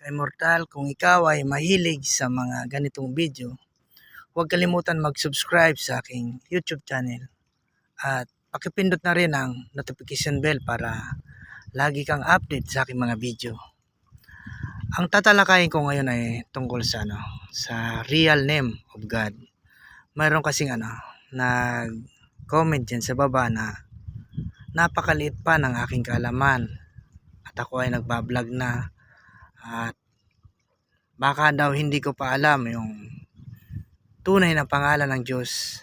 ka-immortal, kung ikaw ay mahilig sa mga ganitong video, huwag kalimutan mag-subscribe sa aking YouTube channel at pakipindot na rin ang notification bell para lagi kang update sa aking mga video. Ang tatalakayin ko ngayon ay tungkol sa ano, sa real name of God. Mayroon kasing ano, nag-comment dyan sa baba na napakaliit pa ng aking kaalaman at ako ay nagbablog na at baka daw hindi ko pa alam yung tunay na pangalan ng Diyos.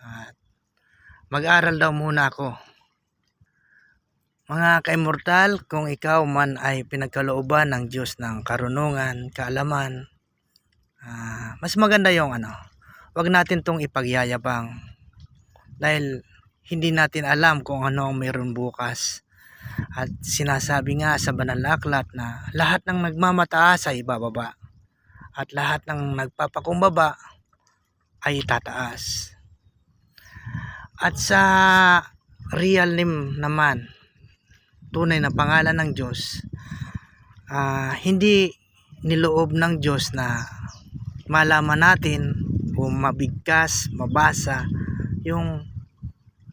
At mag-aral daw muna ako. Mga ka-immortal, kung ikaw man ay pinagkalooban ng Diyos ng karunungan, kaalaman, ah, mas maganda yung ano, wag natin tong ipagyayabang. Dahil hindi natin alam kung ano ang meron bukas. At sinasabi nga sa banal na aklat na lahat ng nagmamataas ay ibababa at lahat ng nagpapakumbaba ay tataas. At sa real name naman, tunay na pangalan ng Diyos, ah, hindi niloob ng Diyos na malaman natin o mabigkas, mabasa yung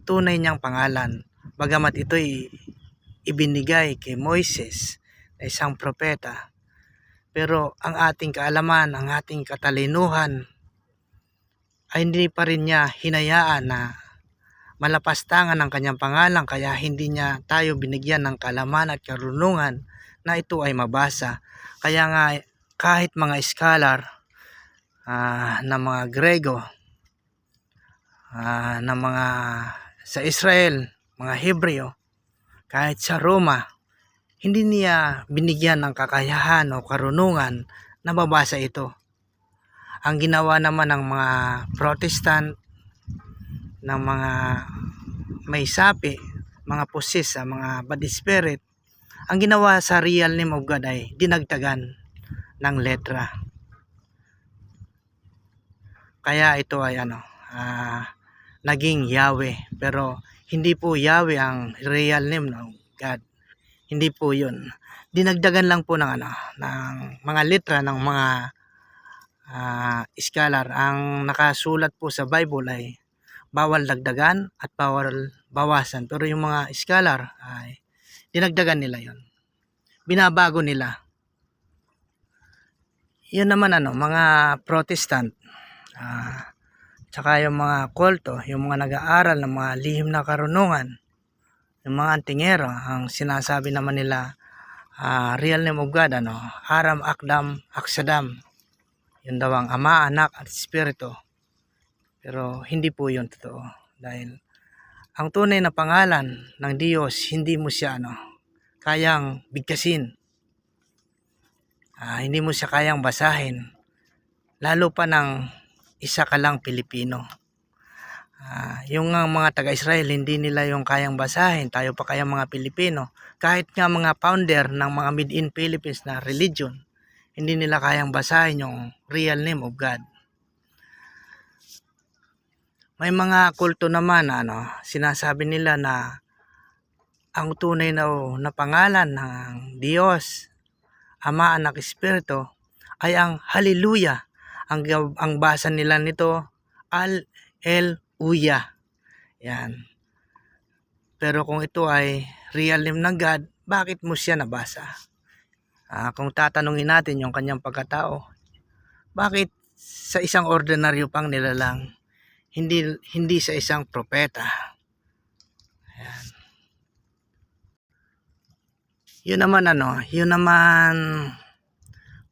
tunay niyang pangalan. Bagamat ito'y ibinigay kay Moises na isang propeta. Pero ang ating kaalaman, ang ating katalinuhan ay hindi pa rin niya hinayaan na malapastangan ang kanyang pangalan kaya hindi niya tayo binigyan ng kalaman at karunungan na ito ay mabasa. Kaya nga kahit mga scholar ah, na mga Grego ah, na mga sa Israel, mga Hebreo, kahit sa Roma, hindi niya binigyan ng kakayahan o karunungan na mabasa ito. Ang ginawa naman ng mga Protestant ng mga may sapi, mga pusis, sa mga bad spirit, ang ginawa sa real name of God ay dinagdagan ng letra. Kaya ito ay ano, ah, naging Yahweh. Pero hindi po Yahweh ang real name ng God. Hindi po yun. Dinagdagan lang po ng ano, ng mga letra ng mga ah, scholar. Ang nakasulat po sa Bible ay bawal dagdagan at bawal bawasan. Pero yung mga scholar ay dinagdagan nila yon. Binabago nila. Yun naman ano, mga Protestant. Ah, tsaka yung mga kulto, yung mga nag-aaral ng mga lihim na karunungan, yung mga antingero, ang sinasabi naman nila, ah, real name of God, ano, Aram Akdam Aksadam. Yun daw ang Ama, Anak at Espiritu. Pero hindi po yun totoo. Dahil ang tunay na pangalan ng Diyos, hindi mo siya ano, kayang bigkasin. Ah, hindi mo siya kayang basahin. Lalo pa ng isa ka lang Pilipino. Ah, yung nga mga taga-Israel, hindi nila yung kayang basahin. Tayo pa kaya mga Pilipino. Kahit nga mga founder ng mga mid-in Philippines na religion, hindi nila kayang basahin yung real name of God. May mga kulto naman na ano, sinasabi nila na ang tunay na, na pangalan ng Diyos, Ama, Anak, Espiritu ay ang Hallelujah. Ang, ang basa nila nito, Al El Uya. Yan. Pero kung ito ay real name ng God, bakit mo siya nabasa? Ah, kung tatanungin natin yung kanyang pagkatao, bakit sa isang ordinaryo pang nilalang hindi hindi sa isang propeta. Ayan. Yun naman ano, yun naman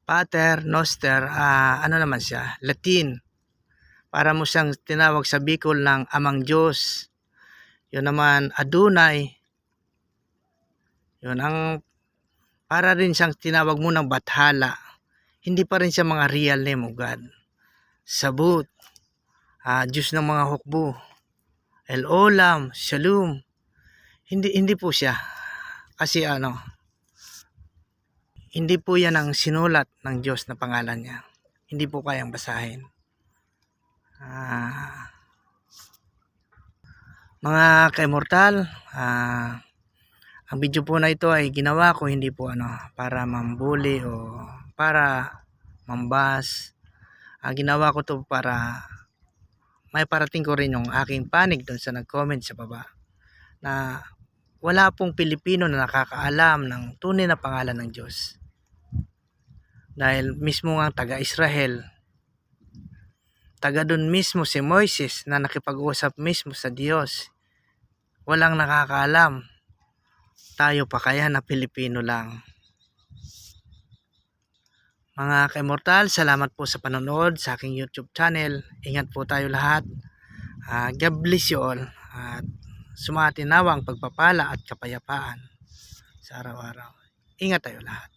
Pater Noster, ah, ano naman siya, Latin. Para mo siyang tinawag sa Bicol ng Amang Diyos. Yun naman Adunay. Yun ang para rin siyang tinawag mo ng Bathala. Hindi pa rin siya mga real name of God. Sabut, ah, Diyos ng mga hukbo, El Olam, Shalom. Hindi hindi po siya. Kasi ano, hindi po yan ang sinulat ng Diyos na pangalan niya. Hindi po kayang basahin. Ah, mga ka-immortal, ah, ang video po na ito ay ginawa ko hindi po ano para mambuli o para mambas. Ah, ginawa ko to para may parating ko rin yung aking panig doon sa nag-comment sa baba na wala pong Pilipino na nakakaalam ng tunay na pangalan ng Diyos. Dahil mismo nga taga-Israel, taga doon mismo si Moises na nakipag-usap mismo sa Diyos. Walang nakakaalam. Tayo pa kaya na Pilipino lang. Mga ka-immortal, salamat po sa panonood sa aking YouTube channel. Ingat po tayo lahat. Ah, God bless you all. At sumati nawa ang pagpapala at kapayapaan sa araw-araw. Ingat tayo lahat.